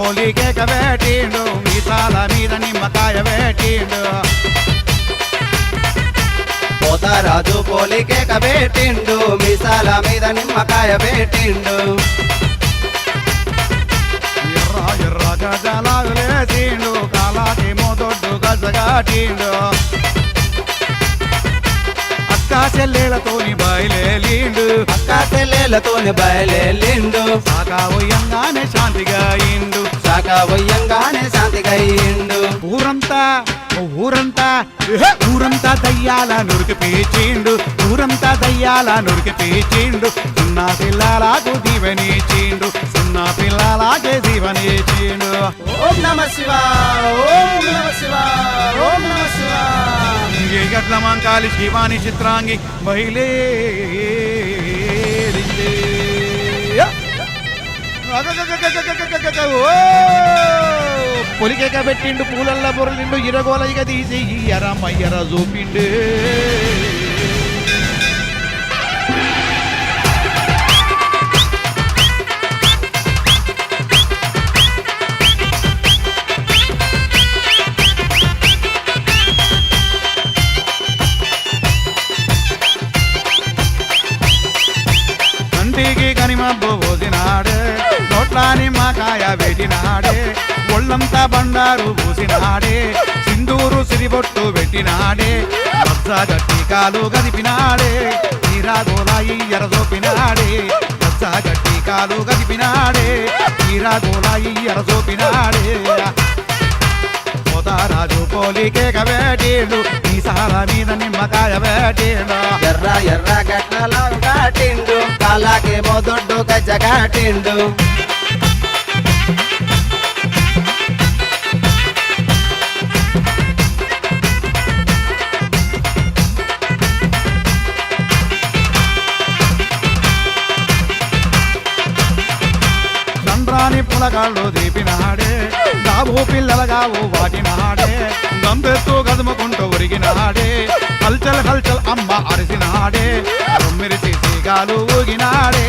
పోలికేక వేటిండు మీసాల మీద నిమ్మకాయ వేటిండు. పోతారాజు పోలికేక పెట్టిండు మీసాల మీద నిమ్మకాయ పెట్టిండు ఎర్ర ఎర్ర గజలాగులేసిండు కాలాకేమో దొడ్డు గజగాటిండు అక్క చెల్లెలతోని బయలేలిండు. అక్క చెల్లెలతోని బయలుదేరిండు సాగా శాంతిగా వయ్యంగానే ఊరంతా ఊరంతా ఊరంతా దయ్యాల నురికి పీచిండు ఊరంతా దయ్యాల నురికి పీచిండు సున్నా పిల్లలకు దీవెనిచిండు సున్నా పిల్లలకే దీవెనిచిండు ఓం నమ శివ ఓం నమ శివ ఓం నమ శివ. శివాని చిత్రాంగి మహిళే పొలికేక పెట్టిండు పూలల్ల బొరలిండు ఇరగోలయిగా తీసి ఇయ్యర మయ్యర చూపిండు. కంటికి కనిమబ్బు పోసినాడే నోట్ల నిమ్మకాయ పెట్టినాడే ఒళ్ళంతా బండారు పూసినాడే. సింధూరు సిరిబొట్టు పెట్టినాడే. మచ్చ గట్టికాలు గదిపినాడే. తీరాగోలా ఇయ్యర చూపినాడే మచ్చ గట్టి కాలు గదిపినాడే. తీరాగోలా ఇయ్యర పోతారాజు పోలికేక వేటేడు ఈ సార మీద నిమ్మకాయ వేటేడు ఎర్ర ఎర్ర గట్టలో కాటిండు కాలాకేమో దొడ్డు గజ్జ కాటిండు. చంద్రాని పులగాళ్ళు దీపినాడే గాబు పిల్లలగావు వాటినాడే గంతెత్తు గదుముకుంటూ ఉరిగినాడే హల్చల్ హల్చల్ అమ్మ అరిసినాడే తొమ్మిది సీగాలు ఊగినాడే